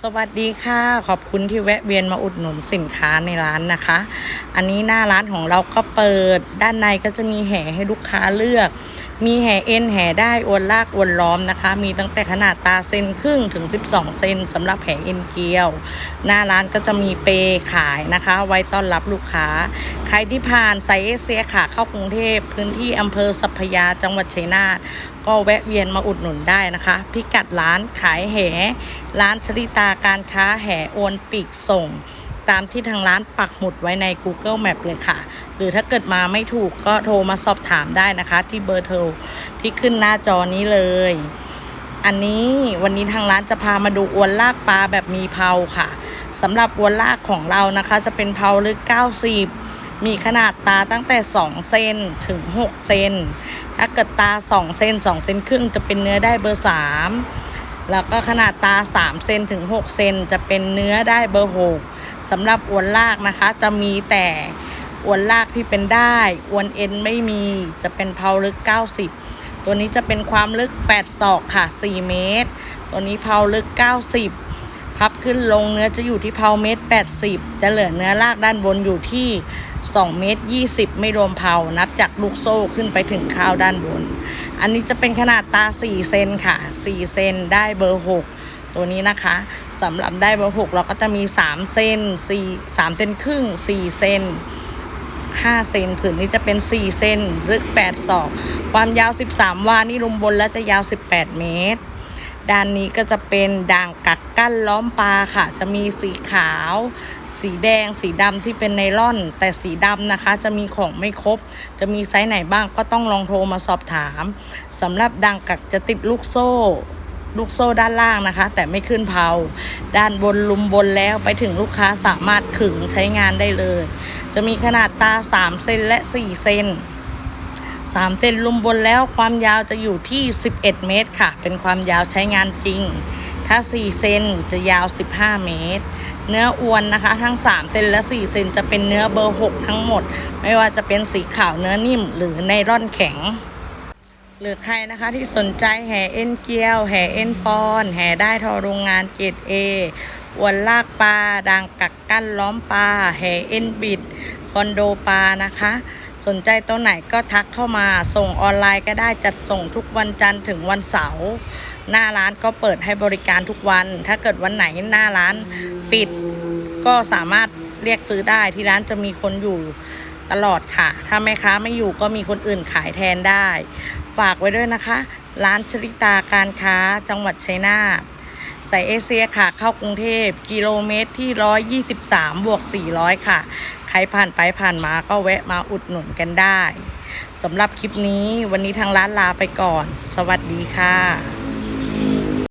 สวัสดีค่ะขอบคุณที่แวะเวียนมาอุดหนุนสินค้าในร้านนะคะ อันนี้หน้าร้านของเราก็เปิดด้านในก็จะมีแห่ให้ลูกค้าเลือก มีแห่เอ็นแห่ได้อวนลากอวนล้อมนะคะ มีตั้งแต่ขนาดตาเซนครึ่งถึง 12 เซนสำหรับแห่เอ็นเกลียว หน้าร้านก็จะมีเปขายนะคะ ไว้ต้อนรับลูกค้า ใครที่ผ่านไซเอเซียค่ะเข้ากรุงเทพพื้นที่อำเภอสัพยาจังหวัดชัยนาทก็แวะเวียนมาอุดหนุนได้นะคะ พิกัดร้านขายแหร้านชริตาการค้าแห่โอนปีกส่ง ตามที่ทางร้านปักหมุดไว้ใน Google Map เลยค่ะ หรือถ้าเกิดมาไม่ถูกก็โทรมาสอบถามได้นะคะ ที่เบอร์โทรที่ขึ้นหน้าจอนี้เลย อันนี้วันนี้ทางร้านจะพามาดูอวนลากปลาแบบมีเพาค่ะสำหรับอวนลากของเรานะคะ จะเป็นเพาลึก 90 มีขนาดตาตั้งแต่ 2 เซนถึง 6 เซนถ้าเกิดตา 2 เซน2 เซนครึ่งจะเป็นเนื้อได้เบอร์ 3 แล้วก็ขนาดตา 3 เซนถึง 6 เซนจะเป็นเนื้อได้เบอร์6สำหรับอวนลากนะคะ จะมีแต่อวนลากที่เป็นได้อวนเอ็นไม่มีจะเป็นเพาลึก 90 ตัวนี้จะเป็นความลึก 8 ศอกค่ะ 4 เมตร ตัวนี้เพาลึก 90 พับขึ้นลงเนื้อจะอยู่ที่เพาเมตร 80 จะเหลือเนื้อลากด้านบนอยู่ที่2เมตร 20 ไม่รวมเพานับจากลูกโซ่ขึ้นไปถึงข้าวด้านบน อันนี้จะเป็นขนาดตา 4 เซนค่ะ 4 เซนได้เบอร์ 6 ตัวนี้นะคะสำหรับได้เบอร์ 6 เราก็จะมี 3 เซน4 3เซนครึ่ง 4 เซน5เซนผืนนี้จะเป็น 4 เซนลึก8ศอก ความยาว 13 วานี่ลุมบนแล้วจะยาว 18 เมตร ด้านนี้ก็จะเป็นด่างกักกั้นล้อมปลาค่ะ จะมีสีขาว สีแดง สีดำที่เป็นไนล่อน แต่สีดำนะคะ จะมีของไม่ครบ จะมีไซส์ไหนบ้างก็ต้องลองโทรมาสอบถามสำหรับด่างกักจะติดลูกโซ่ ลูกโซ่ด้านล่างนะคะ แต่ไม่ขึ้นเพาด้านบนลุมบนแล้วไปถึงลูกค้าสามารถขึงใช้งานได้เลย จะมีขนาดตา 3 เซนและ 4 เซน 3 เซนลุมบนแล้วความยาวจะอยู่ที่ 11 เมตรค่ะ เป็นความยาวใช้งานจริง ถ้า 4 เซนจะยาว 15 เมตร เนื้ออวนนะคะ ทั้ง 3 เซนและ 4 เซนจะเป็นเนื้อเบอร์ 6 ทั้งหมด ไม่ว่าจะเป็นสีขาวเนื้อนิ่ม หรือไนร่อนแข็งหรือใครนะคะที่สนใจแห่เอ็นเกียว แห่เอ็นปอน แห่ได้ทอโรงงานเกรดเออวนลากปลาดังกักกั้นล้อมปลาแห่เอ็นบิด คอนโดปลานะคะ สนใจตัวไหนก็ทักเข้ามาส่งออนไลน์ก็ได้จัดส่งทุกวันจันทร์ถึงวันเสาร์หน้าร้านก็เปิดให้บริการทุกวัน ถ้าเกิดวันไหนหน้าร้านปิด ก็สามารถเรียกซื้อได้ที่ร้านจะมีคนอยู่ตลอดค่ะ ถ้าแม่ค้าไม่อยู่ก็มีคนอื่นขายแทนได้ ฝากไว้ด้วยนะคะ ร้านชริตาการค้าจังหวัดชัยนาท สายเอเชียค่ะ เข้ากรุงเทพกิโลเมตรที่ 123 บวก 400 ค่ะ ใครผ่านไปผ่านมาก็แวะมาอุดหนุนกันได้สำหรับคลิปนี้วันนี้ทางร้านลาไปก่อน สวัสดีค่ะ